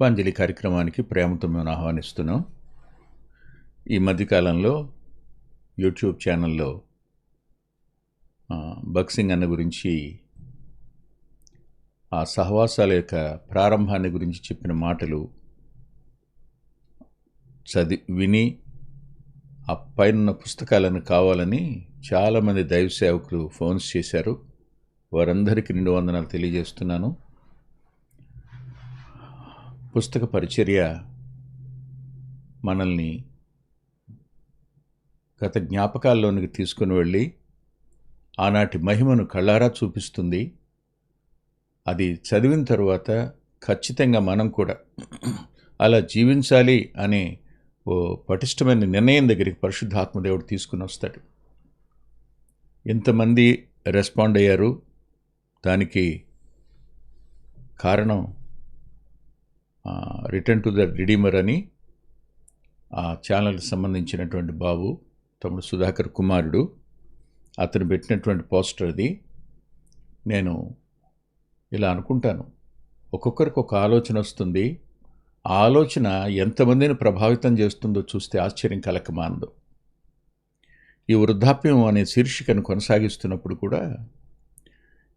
పుష్పాంజలి కార్యక్రమానికి ప్రేమతో మేము ఆహ్వానిస్తున్నాం. ఈ మధ్యకాలంలో యూట్యూబ్ ఛానల్లో బక్సింగ్ అన్న గురించి ఆ సహవాసాల యొక్క ప్రారంభాన్ని గురించి చెప్పిన మాటలు చదివి విని ఆ పైన పుస్తకాలను కావాలని చాలామంది దైవ సేవకులు ఫోన్స్ చేశారు. వారందరికీ రెండు వందనాలు తెలియజేస్తున్నాను. పుస్తక పరిచర్య మనల్ని గత జ్ఞాపకాల్లోనికి తీసుకుని వెళ్ళి ఆనాటి మహిమను కళ్ళారా చూపిస్తుంది. అది చదివిన తర్వాత ఖచ్చితంగా మనం కూడా అలా జీవించాలి అనే ఓ పటిష్టమైన నిర్ణయం దగ్గరికి పరిశుద్ధాత్మదేవుడు తీసుకుని వస్తాడు. ఎంతమంది రెస్పాండ్ అయ్యారు? దానికి కారణం రిటర్న్ టు ద రిడీమర్ అని ఆ ఛానల్కి సంబంధించినటువంటి బాబు తమ్ముడు సుధాకర్ కుమారుడు అతను పెట్టినటువంటి పోస్టర్ అది. నేను ఇలా అనుకుంటాను. ఒక్కొక్కరికి ఒక ఆలోచన వస్తుంది. ఆ ఆలోచన ఎంతమందిని ప్రభావితం చేస్తుందో చూస్తే ఆశ్చర్యం కలకమాందు. ఈ వృద్ధాప్యం అనే శీర్షికను కొనసాగిస్తున్నప్పుడు కూడా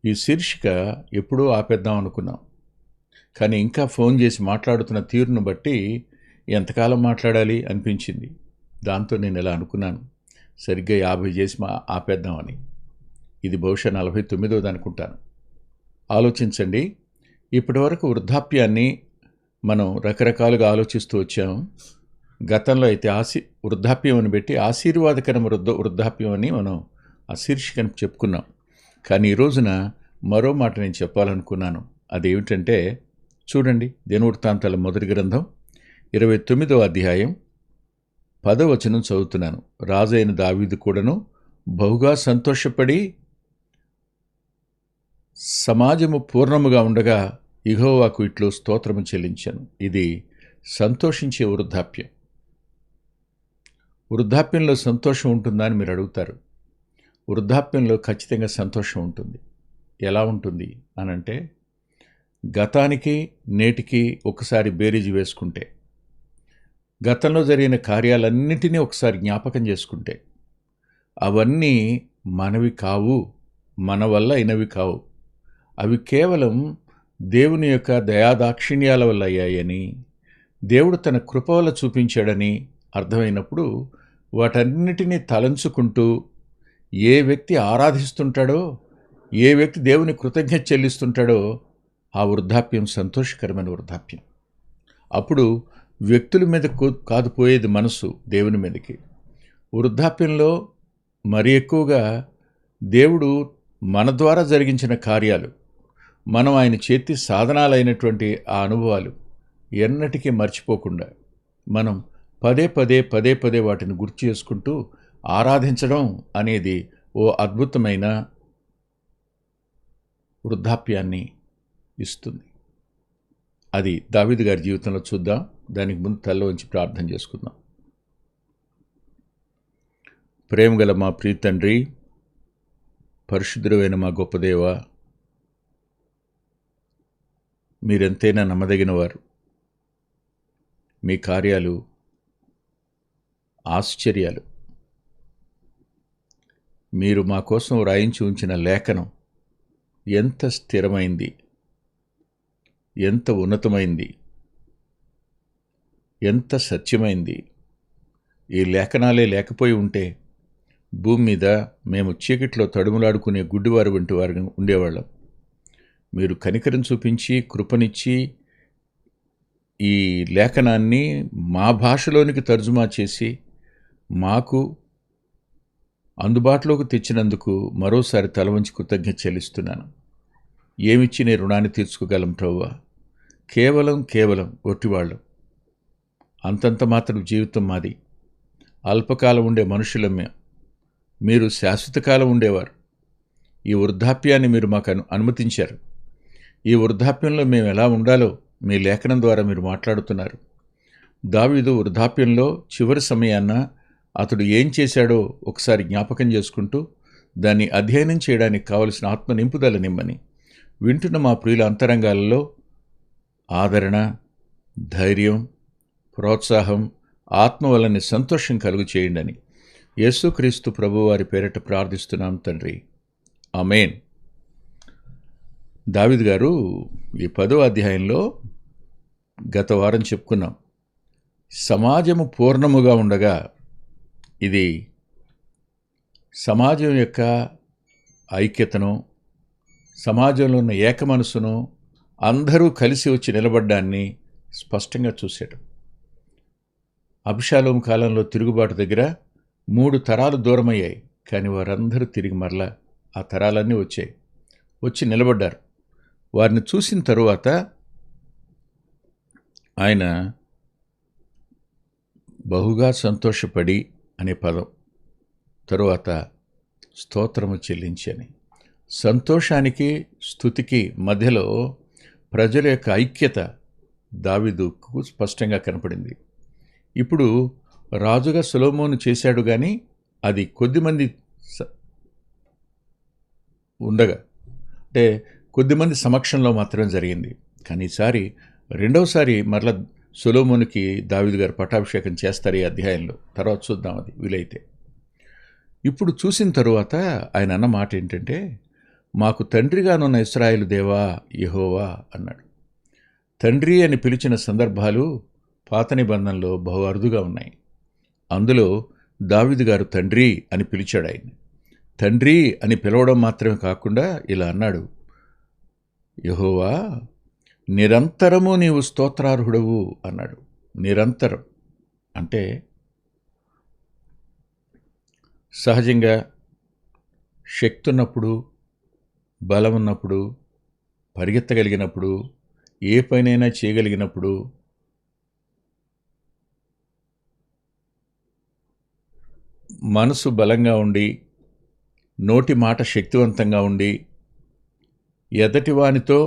ఈ శీర్షిక ఎప్పుడూ ఆపేద్దాం అనుకున్నాం. కానీ ఇంకా ఫోన్ చేసి మాట్లాడుతున్న తీరును బట్టి ఎంతకాలం మాట్లాడాలి అనిపించింది. దాంతో నేను ఇలా అనుకున్నాను. సరిగ్గా యాభై చేసి మా ఆపేద్దామని. ఇది బహుశా నలభై తొమ్మిదోది అనుకుంటాను. ఆలోచించండి. ఇప్పటివరకు వృద్ధాప్యాన్ని మనం రకరకాలుగా ఆలోచిస్తూ వచ్చాము. గతంలో అయితే ఆశీ వృద్ధాప్యం అని పెట్టి ఆశీర్వాదకరం వృద్ధ వృద్ధాప్యం అని మనం ఆ శీర్షికను చెప్పుకున్నాం. కానీ ఈ రోజున మరో మాట నేను చెప్పాలనుకున్నాను. అదేమిటంటే చూడండి దినవృత్తాంతాల మొదటి గ్రంథం ఇరవై తొమ్మిదవ అధ్యాయం పదవచనం చదువుతున్నాను. రాజైన దావీదు కూడాను బహుగా సంతోషపడి సమాజము పూర్ణముగా ఉండగా ఇహోవాకు ఇట్లు స్తోత్రము చెల్లించాను. ఇది సంతోషించే వృద్ధాప్యం. వృద్ధాప్యంలో సంతోషం ఉంటుందా అని మీరు అడుగుతారు. వృద్ధాప్యంలో ఖచ్చితంగా సంతోషం ఉంటుంది. ఎలా ఉంటుంది అనంటే గతానికి నేటికి ఒకసారి బేరీజు వేసుకుంటే గతంలో జరిగిన కార్యాలన్నింటినీ ఒకసారి జ్ఞాపకం చేసుకుంటే అవన్నీ మనవి కావు మన వల్ల అయినవి కావు. అవి కేవలం దేవుని యొక్క దయాదాక్షిణ్యాల వల్ల అయ్యాయని దేవుడు తన కృప వల్ల చూపించాడని అర్థమైనప్పుడు వాటన్నిటినీ తలంచుకుంటూ ఏ వ్యక్తి ఆరాధిస్తుంటాడో ఏ వ్యక్తి దేవుని కృతజ్ఞత చెల్లిస్తుంటాడో ఆ వృద్ధాప్యం సంతోషకరమైన వృద్ధాప్యం. అప్పుడు వ్యక్తుల మీద కాదు పోయేది మనసు దేవుని మీదకి. వృద్ధాప్యంలో మరి ఎక్కువగా దేవుడు మన ద్వారా జరిగించిన కార్యాలు మనం ఆయన చేతి సాధనాలైనటువంటి ఆ అనుభవాలు ఎన్నటికీ మర్చిపోకుండా మనం పదే పదే పదే పదే వాటిని గుర్తు చేసుకుంటూ ఆరాధించడం అనేది ఓ అద్భుతమైన వృద్ధాప్యాన్ని ఇస్తుంది. అది దావీదు గారి జీవితంలో చూద్దాం. దానికి ముందు తల్ల ఉంచి ప్రార్థన చేసుకుందాం. ప్రేమగల మా ప్రియ తండ్రి పరిశుద్ధుడైన మా గొప్పదేవ మీరెంతైనా నమ్మదగినవారు మీ కార్యాలు ఆశ్చర్యాలు. మీరు మా కోసం వ్రాయించి ఉంచిన లేఖనం ఎంత స్థిరమైంది. ఎంత ఉన్నతమైంది? ఎంత సత్యమైంది? ఈ లేఖనాలే లేకపోయి ఉంటే భూమి మీద మేము చీకట్లో తడుములాడుకునే గుడ్డివారు వంటి వారు ఉండేవాళ్ళం. మీరు కనికరం చూపించి కృపనిచ్చి ఈ లేఖనాన్ని మా భాషలోనికి తర్జుమా చేసి మాకు అందుబాటులోకి తెచ్చినందుకు మరోసారి తల వంచి కృతజ్ఞత చెల్లిస్తున్నాను. ఏమిచ్చి నేను రుణాన్ని తీర్చుకోగలం ప్రవ్వా? కేవలం కేవలం ఒట్టివాళ్ళం. అంతంత మాత్రం జీవితం మాది. అల్పకాలం ఉండే మనుషులం మేము మీరు శాశ్వతకాలం ఉండేవారు. ఈ వృద్ధాప్యాన్ని మీరు మాకు అను అనుమతించారు. ఈ వృద్ధాప్యంలో మేము ఎలా ఉండాలో మీ లేఖనం ద్వారా మీరు మాట్లాడుతున్నారు. దావీదు వృద్ధాప్యంలో చివరి సమయాన్న అతడు ఏం చేశాడో ఒకసారి జ్ఞాపకం చేసుకుంటూ దాన్ని అధ్యయనం చేయడానికి కావలసిన ఆత్మ నింపుదల నిమ్మని వింటున్న మా ప్రియుల అంతరంగాలలో ఆదరణ ధైర్యం ప్రోత్సాహం ఆత్మ వలని సంతోషం కలుగు చేయండి యేసుక్రీస్తు ప్రభువారి పేరట ప్రార్థిస్తున్నాం తండ్రి. అమేన్ దావిద్ గారు ఈ పదో అధ్యాయంలో గత వారం చెప్పుకున్నాం. సమాజము పూర్ణముగా ఉండగా ఇది సమాజం యొక్క ఐక్యతను సమాజంలో ఉన్న ఏక మనసును అందరూ కలిసి వచ్చి నిలబడ్డాన్ని స్పష్టంగా చూశాడు. అభిషాలోం కాలంలో తిరుగుబాటు దగ్గర మూడు తరాలు దూరమయ్యాయి కానీ వారందరూ తిరిగి మరలా ఆ తరాలన్నీ వచ్చాయి. వచ్చి నిలబడ్డారు. వారిని చూసిన తరువాత ఆయన బహుగా సంతోషపడి అనే పదం తరువాత స్తోత్రము చెల్లించని. సంతోషానికి స్థుతికి మధ్యలో ప్రజల యొక్క ఐక్యత దావిదుకు స్పష్టంగా కనపడింది. ఇప్పుడు రాజుగా సులోమోను చేశాడు కానీ అది కొద్దిమంది స- ఉండగా అంటే కొద్దిమంది సమక్షంలో మాత్రమే జరిగింది. కానీ ఈసారి రెండవసారి మరల సులోమోనికి దావిదు గారు పట్టాభిషేకం చేస్తారు ఈ అధ్యాయంలో. తర్వాత చూద్దాం అది వీలైతే. ఇప్పుడు చూసిన తరువాత ఆయన అన్న మాట ఏంటంటే మాకు తండ్రిగానున్న ఇస్రాయేలు దేవా యహోవా అన్నాడు. తండ్రి అని పిలిచిన సందర్భాలు పాత నిబంధనలో బహు అరుదుగా ఉన్నాయి. అందులో దావిదు గారు తండ్రి అని పిలిచాడు ఆయన. తండ్రి అని పిలవడం మాత్రమే కాకుండా ఇలా అన్నాడు. యహోవా నిరంతరము నీవు స్తోత్రార్హుడవు అన్నాడు. నిరంతరం అంటే సహజంగా శక్తి ఉన్నప్పుడు బలం ఉన్నప్పుడు పరిగెత్తగలిగినప్పుడు ఏ పనైనా చేయగలిగినప్పుడు మనసు బలంగా ఉండి నోటి మాట శక్తివంతంగా ఉండి ఎదటివానితో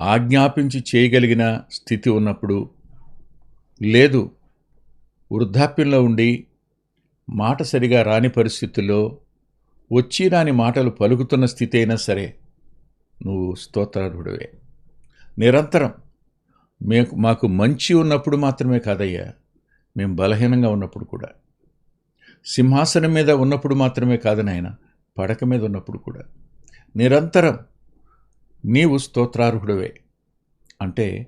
ఆజ్ఞాపించి చేయగలిగిన స్థితి ఉన్నప్పుడు లేదు వృద్ధాప్యంలో ఉండి మాట సరిగా రాని పరిస్థితుల్లో వచ్చి రాని మాటలు పలుకుతున్న స్థితి అయినా సరే నువ్వు స్తోత్రార్హుడివే. నిరంతరం మేము మాకు మంచి ఉన్నప్పుడు మాత్రమే కాదయ్యా మేము బలహీనంగా ఉన్నప్పుడు కూడా. సింహాసనం మీద ఉన్నప్పుడు మాత్రమే కాదు నాయన పడక మీద ఉన్నప్పుడు కూడా. నిరంతరం నీవు స్తోత్రార్హుడవే. అంటే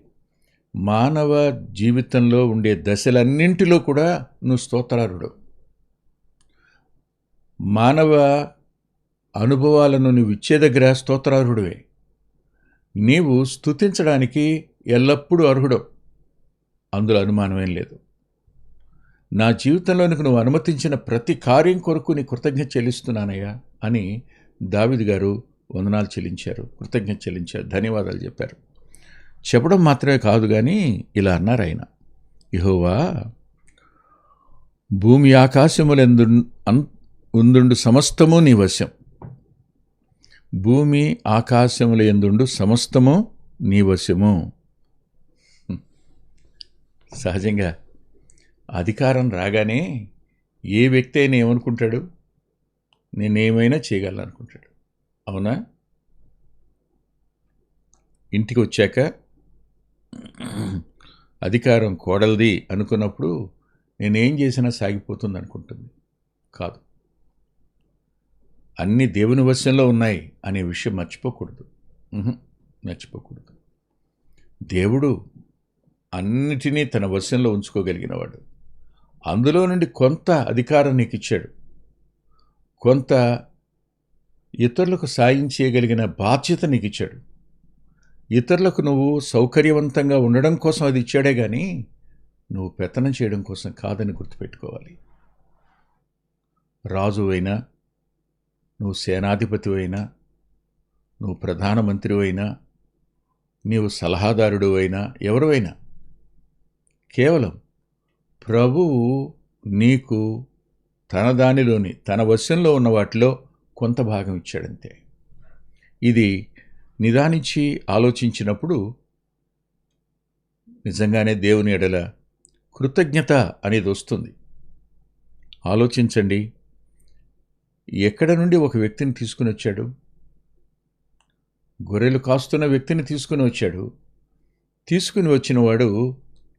మానవ జీవితంలో ఉండే దశలన్నింటిలో కూడా నువ్వు స్తోత్రార్హుడు. మానవ అనుభవాలను నువ్వు ఇచ్చే దగ్గర స్తోత్రార్హుడివే. నీవు స్తుతించడానికి ఎల్లప్పుడూ అర్హుడు అందులో అనుమానమేం లేదు. నా జీవితంలోనికి నువ్వు అనుమతించిన ప్రతి కార్యం కొరకు నీ కృతజ్ఞత చెల్లిస్తున్నానయ్యా అని దావిద్ గారు వందనాలు చెల్లించారు. కృతజ్ఞత చెల్లించారు. ధన్యవాదాలు చెప్పారు. చెప్పడం మాత్రమే కాదు కానీ ఇలా అన్నారు ఆయన. ఇహోవా భూమి ఆకాశములందు అన్ ఉందుండు సమస్తము నీ వశం. భూమి ఆకాశముల ఎందుండు సమస్తము నీ వశము. సహజంగా అధికారం రాగానే ఏ వ్యక్తి అయినా ఏమనుకుంటాడు? నేనేమైనా చేయగలను అనుకుంటాడు అవునా? ఇంటికి వచ్చాక అధికారం కోడలిది అనుకున్నప్పుడు నేనేం చేసినా సాగిపోతుంది అనుకుంటుంది కాదు. అన్ని దేవుని వశంలో ఉన్నాయి అనే విషయం మర్చిపోకూడదు. మర్చిపోకూడదు. దేవుడు అన్నిటినీ తన వశంలో ఉంచుకోగలిగినవాడు. అందులో నుండి కొంత అధికారం నీకు ఇచ్చాడు కొంత ఇతరులకు సాయం చేయగలిగిన బాధ్యత నీకు ఇచ్చాడు ఇతరులకు నువ్వు సౌకర్యవంతంగా ఉండడం కోసం అది ఇచ్చాడే కానీ నువ్వు పెత్తనం చేయడం కోసం కాదని గుర్తుపెట్టుకోవాలి. రాజు అయినా నువ్వు సేనాధిపతి అయినా నువ్వు ప్రధానమంత్రి అయినా నీవు సలహాదారుడు అయినా ఎవరువైనా. కేవలం ప్రభువు నీకు తన దానిలోని తన వశంలో ఉన్న వాటిలో కొంత భాగం ఇచ్చాడంతే. ఇది నిదానించి ఆలోచించినప్పుడు నిజంగానే దేవుని ఎడల కృతజ్ఞత అనేది వస్తుంది. ఆలోచించండి. ఎక్కడ నుండి ఒక వ్యక్తిని తీసుకుని వచ్చాడు? గొర్రెలు కాస్తున్న వ్యక్తిని తీసుకుని వచ్చాడు. తీసుకుని వచ్చినవాడు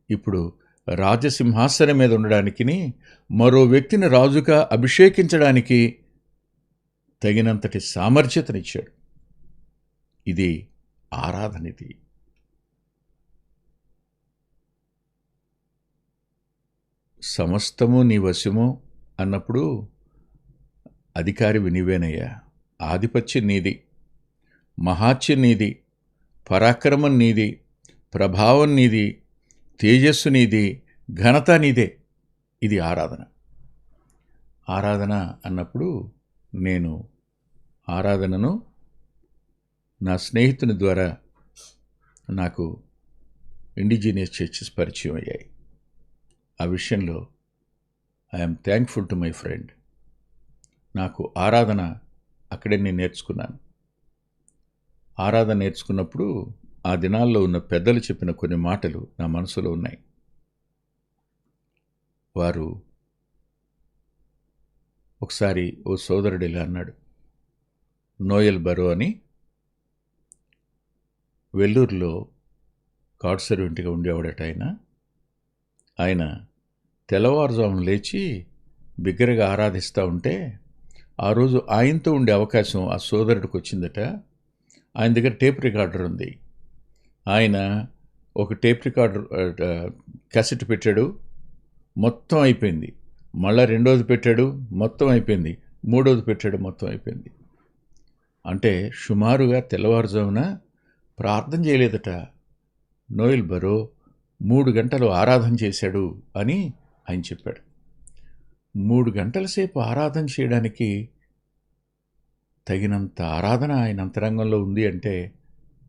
ఇప్పుడు రాజసింహాసనం మీద ఉండడానికి మరో వ్యక్తిని రాజుగా అభిషేకించడానికి తగినంతటి సామర్థ్యతనిచ్చాడు. ఇది ఆరాధనిది. సమస్తము నీ వశము అన్నప్పుడు అధికారి నీవేనయ్యా ఆధిపత్యం నీది. మహాత్యం నీది. పరాక్రమం నీది. ప్రభావం నీది. తేజస్సు నీది. ఘనత నీదే. ఇది ఆరాధన. ఆరాధన అన్నప్పుడు నేను ఆరాధనను నా స్నేహితుని ద్వారా నాకు ఇండిజినియస్ చర్చెస్ పరిచయం అయ్యాయి. ఆ విషయంలో I'm thankful to my friend నాకు ఆరాధన అక్కడే నేను నేర్చుకున్నాను. ఆరాధన నేర్చుకున్నప్పుడు ఆ దినాల్లో ఉన్న పెద్దలు చెప్పిన కొన్ని మాటలు నా మనసులో ఉన్నాయి. వారు ఒకసారి ఓ సోదరుడు ఇలా అన్నాడు నోయల్ బరో అని వెల్లూరులో గాడ్ సర్వెంట్గా ఉండేవాడట ఆయన. ఆయన తెల్లవారుజామున లేచి బిగ్గరగా ఆరాధిస్తూ ఉంటే ఆ రోజు ఆయనతో ఉండే అవకాశం ఆ సోదరుడికి వచ్చిందట. ఆయన దగ్గర టేప్ రికార్డర్ ఉంది. ఆయన ఒక టేప్ రికార్డర్ క్యాసెట్ పెట్టాడు. మొత్తం అయిపోయింది. మళ్ళీ రెండోది పెట్టాడు. మొత్తం అయిపోయింది. మూడోది పెట్టాడు. మొత్తం అయిపోయింది. అంటే సుమారుగా తెల్లవారుజామున ప్రార్థన చేయలేదట. నోయల్ బరో మూడు గంటలు ఆరాధన చేశాడు అని ఆయన చెప్పాడు. మూడు గంటల సేపు ఆరాధన చేయడానికి తగినంత ఆరాధన ఆయన అంతరంగంలో ఉంది అంటే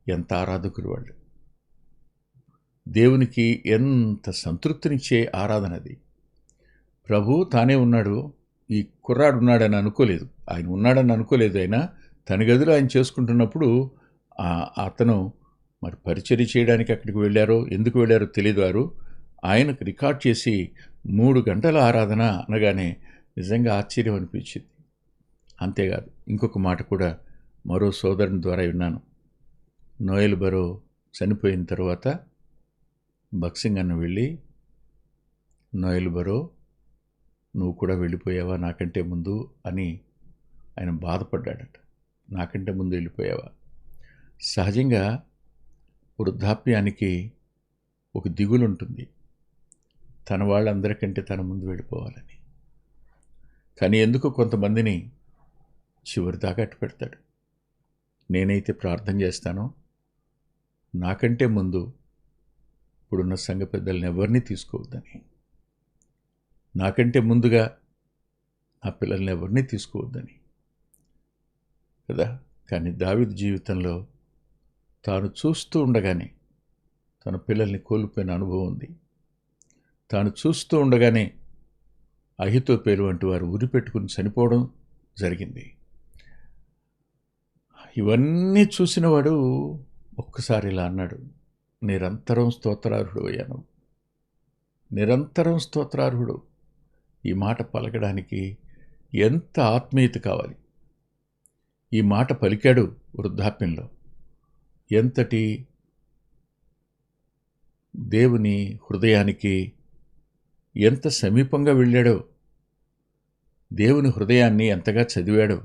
ఎంత ఆరాధకులు వాళ్ళు. దేవునికి ఎంత సంతృప్తినిచ్చే ఆరాధన అది. ప్రభు తానే ఉన్నాడు ఈ కుర్రాడు ఉన్నాడని అనుకోలేదు. ఆయన ఉన్నాడని అనుకోలేదు ఆయన తన గదిలో ఆయన చేసుకుంటున్నప్పుడు అతను మరి పరిచర్య చేయడానికి అక్కడికి వెళ్ళారో ఎందుకు వెళ్ళారో తెలియదు వారు. ఆయనకు రికార్డ్ చేసి మూడు గంటల ఆరాధన అనగానే నిజంగా ఆశ్చర్యం అనిపించింది. అంతేకాదు ఇంకొక మాట కూడా మరో సోదరుని ద్వారా విన్నాను. నోయల్ బరో చనిపోయిన తర్వాత బక్సింగ్ అన్న వెళ్ళి నోయల్ బరో నువ్వు కూడా వెళ్ళిపోయావా నాకంటే ముందు? అని ఆయన బాధపడ్డాడట. నాకంటే ముందు వెళ్ళిపోయావా? సహజంగా వృద్ధాప్యానికి ఒక దిగులు ఉంటుంది తన వాళ్ళందరికంటే తన ముందు వెళ్ళిపోవాలని. కానీ ఎందుకు కొంతమందిని చివరి దాకా అట్టు పెడతాడు. నేనైతే ప్రార్థన చేస్తానో నాకంటే ముందు ఇప్పుడున్న సంఘ పెద్దలను ఎవరిని తీసుకోవద్దని. నాకంటే ముందుగా ఆ పిల్లల్ని ఎవరిని తీసుకోవద్దని. కదా? కానీ దావిద్ జీవితంలో తాను చూస్తూ ఉండగానే తన పిల్లల్ని కోల్పోయిన అనుభవం ఉంది. తాను చూస్తూ ఉండగానే అహితోపేలు వంటి వారు ఉరిపెట్టుకుని చనిపోవడం జరిగింది. ఇవన్నీ చూసినవాడు ఒక్కసారి ఇలా అన్నాడు నిరంతరం స్తోత్రార్హుడు అయ్యాను. నిరంతరం స్తోత్రార్హుడు. ఈ మాట పలకడానికి ఎంత ఆత్మీయత కావాలి? ఈ మాట పలికాడు వృద్ధాప్యంలో. ఎంతటి దేవుని హృదయానికి ఎంత సమీపంగా వెళ్ళాడో. దేవుని హృదయాన్ని ఎంతగా చదివాడో.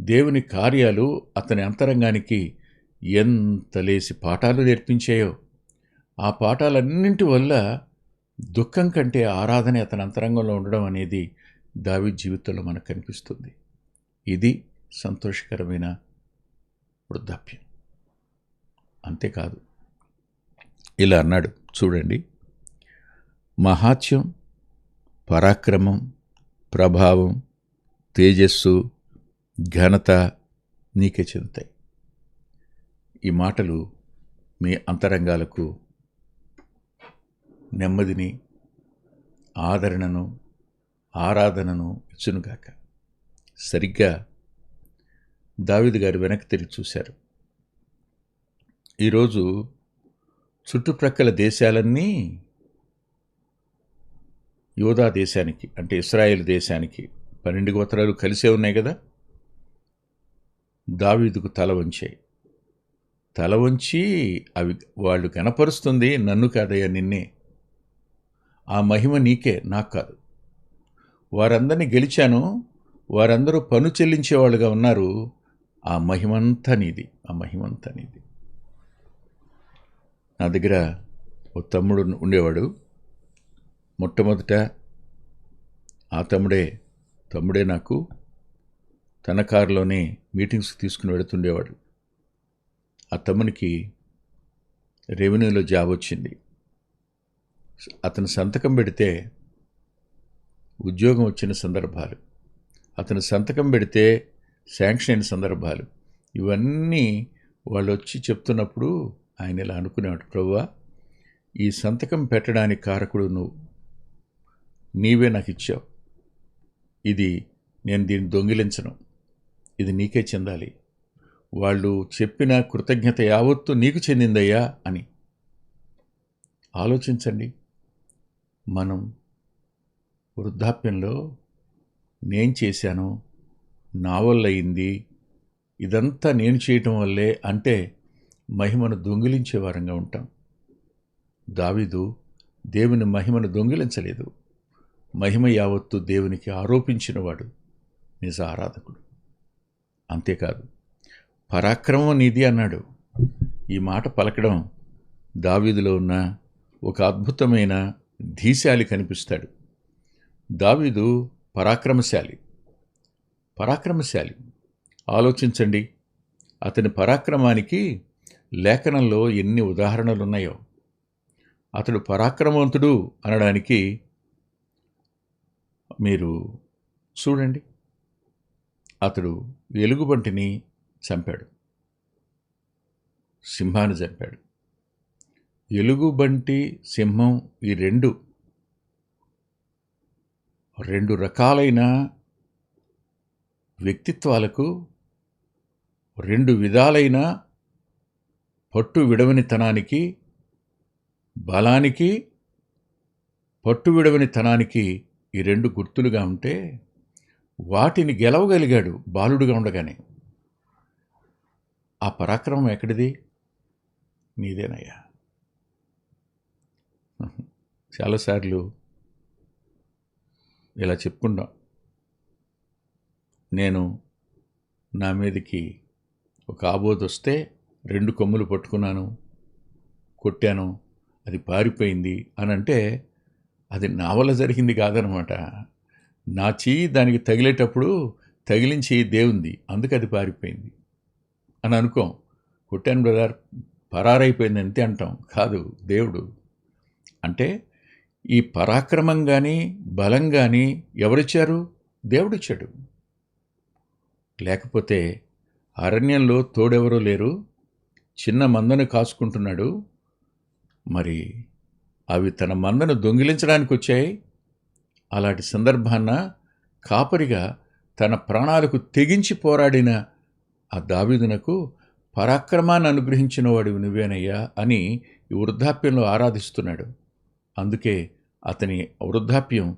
దేవుని కార్యాలు అతని అంతరంగానికి ఎంత లేసి పాఠాలు నేర్పించాయో. ఆ పాఠాలన్నింటి వల్ల దుఃఖం కంటే ఆరాధన అతని అంతరంగంలో ఉండడం అనేది దావి జీవితంలో మనకు కనిపిస్తుంది. ఇది సంతోషకరమైన వృద్ధాప్యం. అంతేకాదు. ఇలా అన్నాడు. చూడండి. మహాత్యం పరాక్రమం ప్రభావం తేజస్సు ఘనత నీకే చెందుతాయి. ఈ మాటలు మీ అంతరంగాలకు నెమ్మదిని ఆదరణను ఆరాధనను ఇచ్చునుగాక సరిగ్గా దావిది గారు వెనక్కి తిరిగి చూశారు. ఈరోజు చుట్టుప్రక్కల దేశాలన్నీ యోధా దేశానికి అంటే ఇస్రాయేల్ దేశానికి పన్నెండు గోత్రాలు కలిసే ఉన్నాయి కదా? దావీదుకు తల వంచాయి. తల వంచి అవి వాళ్ళు కనపరుస్తుంది నన్ను కాదయ్యా నిన్నే. ఆ మహిమ నీకే నాకు కాదు. వారందరినీ గెలిచాను వారందరూ పను చెల్లించేవాళ్ళుగా ఉన్నారు. ఆ మహిమంతా నీది ఆ మహిమంతా నీది. నా దగ్గర ఓ తమ్ముడు ఉండేవాడు. మొట్టమొదట ఆ తమ్ముడే తమ్ముడే నాకు తన కారులోనే మీటింగ్స్కి తీసుకుని వెళుతుండేవాడు. ఆ తమ్మునికి రెవెన్యూలో జాబ్ వచ్చింది. అతను సంతకం పెడితే ఉద్యోగం వచ్చిన సందర్భాలు అతను సంతకం పెడితే శాంక్షన్ అయిన సందర్భాలు ఇవన్నీ వాళ్ళు వచ్చి చెప్తున్నప్పుడు ఆయన ఇలా అనుకునేవాడు ప్రభువా ఈ సంతకం పెట్టడానికి కారకుడు నువ్వు. నీవే నాకు ఇచ్చావు. ఇది నేను దీన్ని దొంగిలించను. ఇది నీకే చెందాలి. వాళ్ళు చెప్పిన కృతజ్ఞత యావత్తు నీకు చెందిందయ్యా అని. ఆలోచించండి. మనం వృద్ధాప్యంలో నేను చేశాను నా వల్ల అయింది ఇదంతా నేను చేయటం వల్లే అంటే మహిమను దొంగిలించే వారంగా ఉంటాం. దావీదు దేవుని మహిమను దొంగిలించలేదు. మహిమ యావత్తు దేవునికి ఆరోపించినవాడు నిజ ఆరాధకుడు. అంతేకాదు పరాక్రమం నీది అన్నాడు. ఈ మాట పలకడం దావీదులో ఉన్న ఒక అద్భుతమైన ధీశాలి కనిపిస్తాడు. దావీదు పరాక్రమశాలి. పరాక్రమశాలి. ఆలోచించండి అతని పరాక్రమానికి లేఖనంలో ఎన్ని ఉదాహరణలు ఉన్నాయో అతడు పరాక్రమవంతుడు అనడానికి మీరు చూడండి. అతడు ఎలుగుబంటిని చంపాడు. సింహాన్ని చంపాడు. ఎలుగుబంటి సింహం ఈ రెండు రెండు రకాలైన వ్యక్తిత్వాలకు రెండు విధాలైన పట్టు విడవనితనానికి బలానికి పట్టు విడవనితనానికి ఈ రెండు గుర్తులుగా ఉంటే వాటిని గెలవగలిగాడు బాలుడుగా ఉండగానే. ఆ పరాక్రమం ఎక్కడిది? నీదేనయ్యా. చాలాసార్లు ఇలా చెప్పుకుంటాం నేను నా మీదకి ఒక ఆబోధ వస్తే రెండు కొమ్ములు పట్టుకున్నాను కొట్టాను అది పారిపోయింది అని అంటే అది నా వల్ల జరిగింది కాదనమాట. నా చెయ్యి దానికి తగిలేటప్పుడు తగిలిన చెయ్యి దేవుంది. అందుకు అది పారిపోయింది. అని అనుకోం. కొట్టాను బ్రదర్. పరారైపోయింది అంతే అంటాం. కాదు దేవుడు. అంటే ఈ పరాక్రమం కానీ బలం కానీ ఎవరిచ్చారు? దేవుడిచ్చాడు. లేకపోతే అరణ్యంలో తోడెవరూ లేరు. చిన్న మందను కాసుకుంటున్నాడు. మరి అవి తన మందను దొంగిలించడానికి వచ్చాయి అలాంటి సందర్భాన్న కాపరిగా తన ప్రాణాలకు తెగించి పోరాడిన ఆ దావీదునకు పరాక్రమాన్ని అనుగ్రహించిన వాడివి నువ్వేనయ్యా అని ఈ వృద్ధాప్యంలో ఆరాధిస్తున్నాడు. అందుకే అతని వృద్ధాప్యం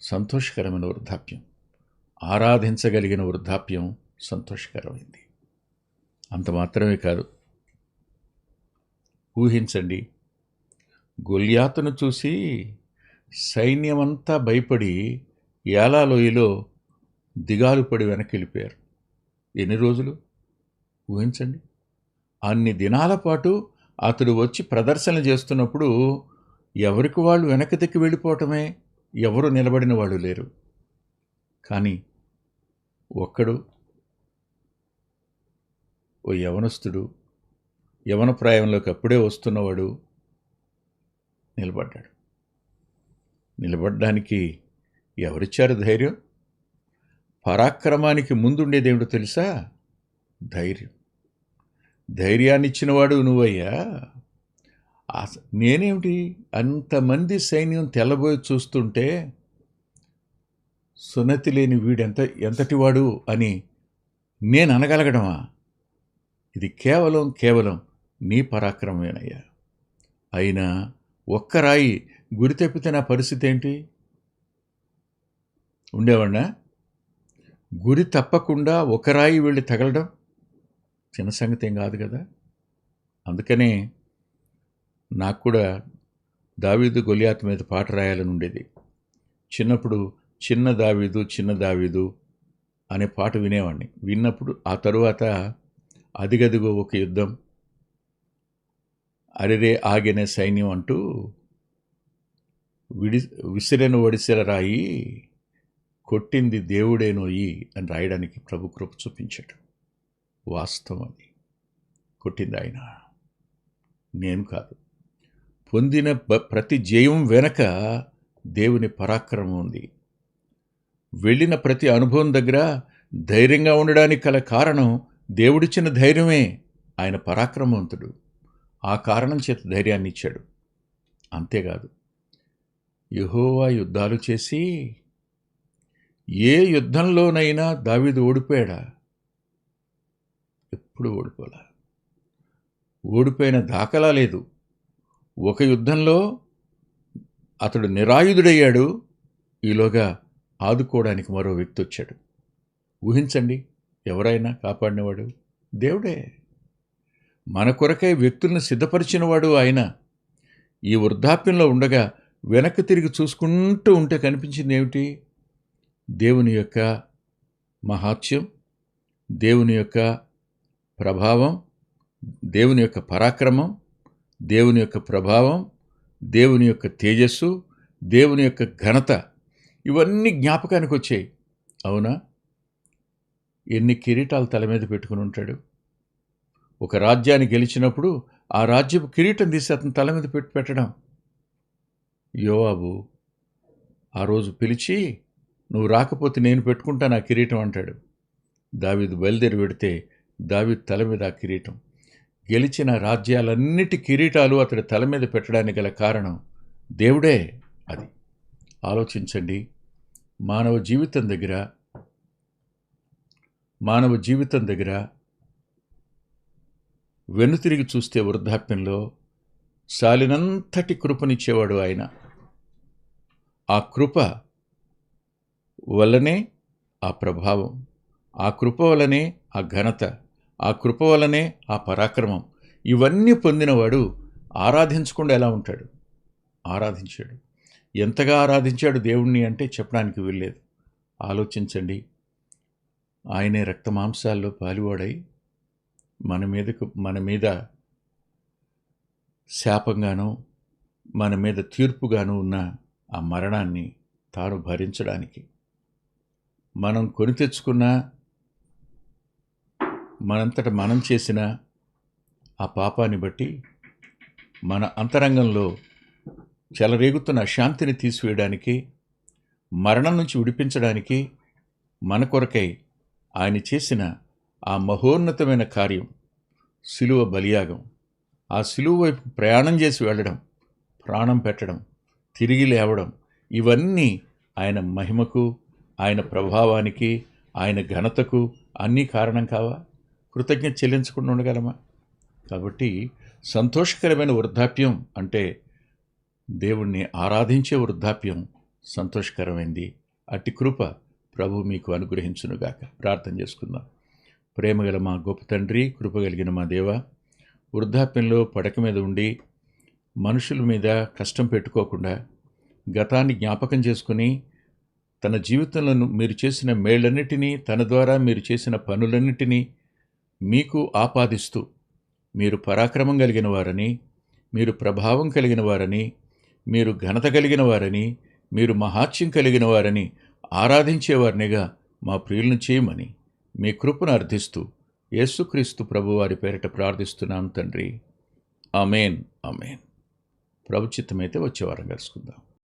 సంతోషకరమైన వృద్ధాప్యం. ఆరాధించగలిగిన వృద్ధాప్యం సంతోషకరమైంది. అంత మాత్రమే కాదు. ఊహించండి గొల్యాతును చూసి సైన్యమంతా భయపడి ఏలాలోయలో దిగాలు పడి వెనక్కి వెళ్ళిపోయారు ఎన్ని రోజులు? ఊహించండి. అన్ని దినాల పాటు అతడు వచ్చి ప్రదర్శన చేస్తున్నప్పుడు ఎవరికి వాళ్ళు వెనక్కి దిక్కి వెళ్ళిపోవటమే? ఎవరు నిలబడిన వాళ్ళు లేరు. కానీ ఒక్కడు ఓ యవనస్తుడు యవన ప్రాయంలోకి అప్పుడే వస్తున్నవాడు నిలబడ్డాడు. నిలబడ్డానికి ఎవరిచ్చారు ధైర్యం? పరాక్రమానికి ముందుండేదేమిటో తెలుసా? ధైర్యం. ధైర్యాన్ని ఇచ్చినవాడు నువ్వయ్యా నేనేమిటి? అంతమంది సైన్యం తెల్లబోయి చూస్తుంటే సున్నతి లేని వీడెంత ఎంతటివాడు అని నేను అనగలగడమా ఇది కేవలం కేవలం నీ పరాక్రమమేనయ్యా. అయినా ఒక్క రాయి గురి తప్పితే నా పరిస్థితి ఏంటి? ఉండేవాడినా? గురి తప్పకుండా ఒక రాయి వెళ్ళి తగలడం చిన్న సంగతి ఏం కాదు కదా? అందుకనే నాకు కూడా దావీదు గొలియాత్ మీద పాట రాయాలని ఉండేది. చిన్నప్పుడు చిన్న దావీదు చిన్న దావీదు అనే పాట వినేవాడిని. విన్నప్పుడు ఆ తరువాత అదిగదిగో ఒక యుద్ధం అరిరే ఆగిన సైన్యం అంటూ విడి విసిరెను ఒడిసెల రాయి కొట్టింది దేవుడేనోయి అని రాయడానికి ప్రభు కృప చూపించాడు. వాస్తవం అది కొట్టింది ఆయన. నేను కాదు. పొందిన ప్రతి జయం వెనక దేవుని పరాక్రమం ఉంది. వెళ్ళిన ప్రతి అనుభవం దగ్గర ధైర్యంగా ఉండడానికి గల కారణం దేవుడిచ్చిన ధైర్యమే. ఆయన పరాక్రమవంతుడు. ఆ కారణం చేత ధైర్యాన్ని ఇచ్చాడు. అంతేకాదు యహోవా యుద్ధాలు చేసి ఏ యుద్ధంలోనైనా దావిది ఓడిపోయాడా? ఎప్పుడు ఓడిపోలా. ఓడిపోయిన దాఖలా లేదు. ఒక యుద్ధంలో అతడు నిరాయుధుడయ్యాడు. ఈలోగా ఆదుకోవడానికి మరో వ్యక్తి వచ్చాడు. ఊహించండి ఎవరైనా కాపాడినవాడు దేవుడే. మన కొరకై వ్యక్తులను సిద్ధపరిచినవాడు ఆయన. ఈ వృద్ధాప్యంలో ఉండగా వెనక్కి తిరిగి చూసుకుంటూ ఉంటే కనిపించింది ఏమిటి దేవుని యొక్క మహాత్యం దేవుని యొక్క ప్రభావం దేవుని యొక్క పరాక్రమం దేవుని యొక్క ప్రభావం దేవుని యొక్క తేజస్సు దేవుని యొక్క ఘనత ఇవన్నీ జ్ఞాపకానికి వచ్చాయి. అవునా? ఎన్ని కిరీటాలు తల మీద పెట్టుకుని ఉంటాడు? ఒక రాజ్యాన్ని గెలిచినప్పుడు ఆ రాజ్యపు కిరీటం తీసి అతని తల మీద పెట్టి పెట్టడం. యోవాబు ఆ రోజు పిలిచి నువ్వు రాకపోతే నేను పెట్టుకుంటాను ఆ కిరీటం అంటాడు. దావీదు బయలుదేరి పెడితే దావీదు తల మీద ఆ కిరీటం. గెలిచిన రాజ్యాలన్నిటి కిరీటాలు అతడి తల మీద పెట్టడానికి గల కారణం దేవుడే అది. ఆలోచించండి. మానవ జీవితం దగ్గర మానవ జీవితం దగ్గర వెనుతిరిగి చూస్తే వృద్ధాప్యంలో సాలినంతటి కృపనిచ్చేవాడు ఆయన. ఆ కృప వల్లనే ఆ ప్రభావం ఆ కృప వలనే ఆ ఘనత ఆ కృప వలనే ఆ పరాక్రమం ఇవన్నీ పొందినవాడు ఆరాధించకుండా ఎలా ఉంటాడు? ఆరాధించాడు. ఎంతగా ఆరాధించాడు దేవుణ్ణి అంటే చెప్పడానికి వీల్లేదు. ఆలోచించండి. ఆయనే రక్తమాంసాల్లో పాలివాడై మన మీదకు మన మీద శాపంగానో మన మీద తీర్పుగాను ఉన్న ఆ మరణాన్ని తాను భరించడానికి. మనం కొని తెచ్చుకున్న మనంతట మనం చేసిన ఆ పాపాన్ని బట్టి మన అంతరంగంలో చెలరేగుతున్న శాంతిని తీసివేయడానికి మరణం నుంచి విడిపించడానికి మన కొరకై ఆయన చేసిన ఆ మహోన్నతమైన కార్యం శిలువ బలియాగం. ఆ సిలువ వైపు ప్రయాణం చేసి వెళ్ళడం ప్రాణం పెట్టడం తిరిగి లేవడం ఇవన్నీ ఆయన మహిమకు ఆయన ప్రభావానికి ఆయన ఘనతకు అన్నీ కారణం కావా? కృతజ్ఞత చెల్లించకుండా ఉండగలమా? కాబట్టి సంతోషకరమైన వృద్ధాప్యం అంటే దేవుణ్ణి ఆరాధించే వృద్ధాప్యం సంతోషకరమైంది. అట్టి కృప ప్రభు మీకు అనుగ్రహించునుగాక. ప్రార్థన చేసుకుందాం. ప్రేమగల మా గొప్ప తండ్రి కృప కలిగిన మా దేవ వృద్ధాప్యంలో పడక మీద ఉండి మనుషుల మీద కష్టం పెట్టుకోకుండా గతాన్ని జ్ఞాపకం చేసుకుని తన జీవితంలో మీరు చేసిన మేళ్ళన్నిటినీ తన ద్వారా మీరు చేసిన పనులన్నిటినీ మీకు ఆపాదిస్తూ మీరు పరాక్రమం కలిగిన వారని మీరు ప్రభావం కలిగిన వారని మీరు ఘనత కలిగిన వారని మీరు మహాత్యం కలిగిన వారని ఆరాధించేవారినిగా మా ప్రియులను చేయమని. మీ కృపను అర్థిస్తూ యేసుక్రీస్తు ప్రభువారి పేరిట ప్రార్థిస్తున్నాం తండ్రి. అమేన్ అమేన్ ప్రభుచిత్తమైతే వచ్చే వారం కలుసుకుందాం.